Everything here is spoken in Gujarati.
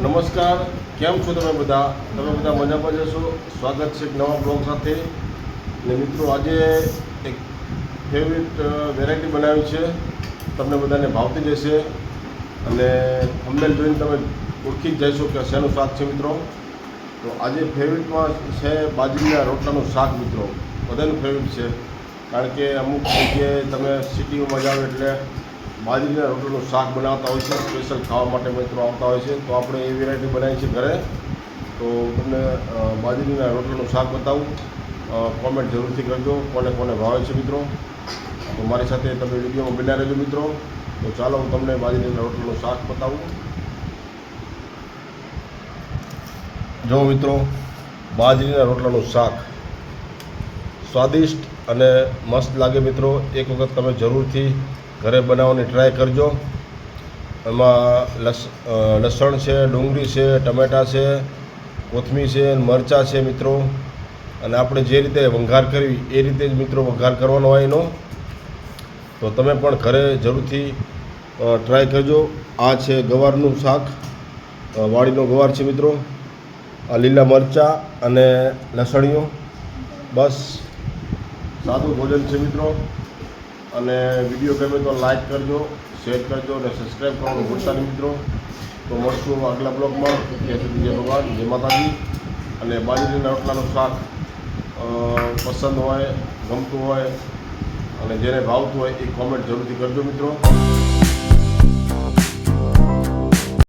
નમસ્કાર, કેમ છો તમે બધા? તમે બધા મજામાં જશો સ્વાગત છે એક નવા બ્લોગ સાથે. ને મિત્રો, આજે એક ફેવરિટ વેરાયટી બનાવી છે. તમને બધાને ભાવતી જશે અને અમને જોઈને તમે ઓળખી જ જશો કે શેનું શાક છે મિત્રો. તો આજે ફેવરિટમાં છે બાજરીના રોટલાનું શાક મિત્રો. બધાનું ફેવરિટ છે. કારણ કે અમુક જગ્યાએ તમે સિટીઓમાં જાઓ એટલે બાજરીના રોટલીનું શાક બનાવતા હોય છે સ્પેશિયલ ખાવા માટે મિત્રો આવતા હોય છે. તો આપણે એ વેરાયટી બનાવી છે ઘરે. તો તમને બાજરીના રોટલાનું શાક બતાવું. કોમેન્ટ જરૂરથી કરજો, કોને કોને ભાવે છે મિત્રો. તો મારી સાથે તમે વિડીયોમાં બન્યા રહેજો મિત્રો. તો ચાલો હું તમને બાજરીના રોટલાનું શાક બતાવું. જો મિત્રો બાજરીના રોટલાનું શાક સ્વાદિષ્ટ અને મસ્ત લાગે મિત્રો, એક વખત તમે જરૂરથી ઘરે બનાવવાની ટ્રાય કરજો. એમાં લસ લસણ છે, ડુંગળી છે, ટમેટાં છે, કોથમીર છે મરચાં છે મિત્રો. અને આપણે જે રીતે વંઘાર કરવી, એ રીતે જ મિત્રો વઘાર કરવાનો હોય એનો. તો તમે પણ ઘરે જરૂરથી ટ્રાય કરજો. આ છે ગવારનું શાક. વાડીનો ગવાર છે મિત્રો. આ લીલા મરચાં અને લસણીઓ. બસ. સાદું ભોજન છે મિત્રો. અને વીડિયો ગમે તો લાઇક કરજો શેર કરજો અને સબસ્ક્રાઈબ કરવાનું ભૂલતા મિત્રો. તો મળશું આગલા બ્લોગમાં. ત્યાં સુધી જય ભગવાન, જય માતાજી. અને બાજરીના રોટલાનું શાક પસંદ હોય, ગમતું હોય અને જેને ભાવતું હોય એ કોમેન્ટ જરૂરથી કરજો મિત્રો.